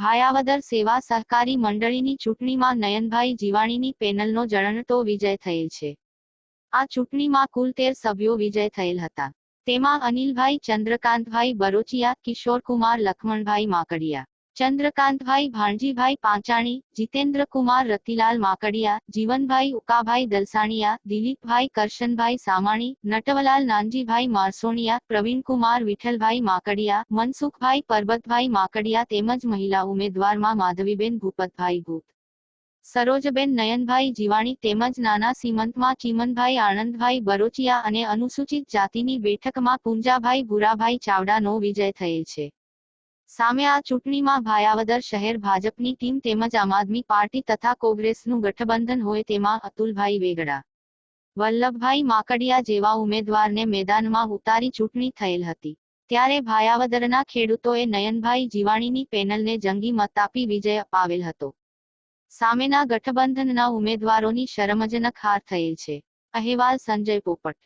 ભાયાવદર સેવા સહકારી મંડળીની ચૂંટણીમાં નયનભાઈ જીવાણીની પેનલનો જણતો વિજય થયેલ છે. આ ચૂંટણીમાં કુલ તેર સભ્યો વિજય થયેલ હતા. તેમાં અનિલભાઈ, ચંદ્રકાંતભાઈ બરોચિયા, કિશોરકુમાર, લખમણભાઈ માકડિયા. ચંદ્રકાંતભાઈ ભાણજીભાઈ પાંચાણી જીતેન્દ્રકુમાર રતિલાલ માકડિયા, જીવનભાઈ ઉકાભાઈ દલસાણીયા, દિલીપભાઈ કરશનભાઈ સામાણી, નટવલાલ નાનજીભાઈ મારસોણિયા, પ્રવીણકુમાર વિઠ્ઠલભાઈ માકડિયા, મનસુખભાઈ પરબતભાઈ માકડિયા તેમજ મહિલા ઉમેદવારમાં માધવીબેન ભૂપતભાઈ ભૂત. સરોજબેન નયનભાઈ જીવાણી તેમજ નાના સીમંતમાં ચીમનભાઈ આનંદભાઈ બરોચિયા અને અનુસૂચિત જાતિની બેઠકમાં પુંજાભાઈ ભુરાભાઈ ચાવડાનો વિજય થયેલ છે. સામે આ ચૂંટણીમાં ભાયાવદર શહેર ભાજપની ટીમ તેમજ આમ આદમી પાર્ટી તથા કોંગ્રેસનું ગઠબંધન હોય તેમાં અતુલભાઈ વેગડા, વલ્લભભાઈ માકડિયા જેવા ઉમેદવારને મેદાનમાં ઉતારી ચૂંટણી થયેલ હતી. ત્યારે ભાયાવદરના ખેડૂતોએ નયનભાઈ જીવાણીની પેનલને જંગી મત આપી વિજય અપાવેલ હતો. સામેના ગઠબંધનના ઉમેદવારોની શરમજનક હાર થયેલ છે. અહેવાલ સંજય પોપટ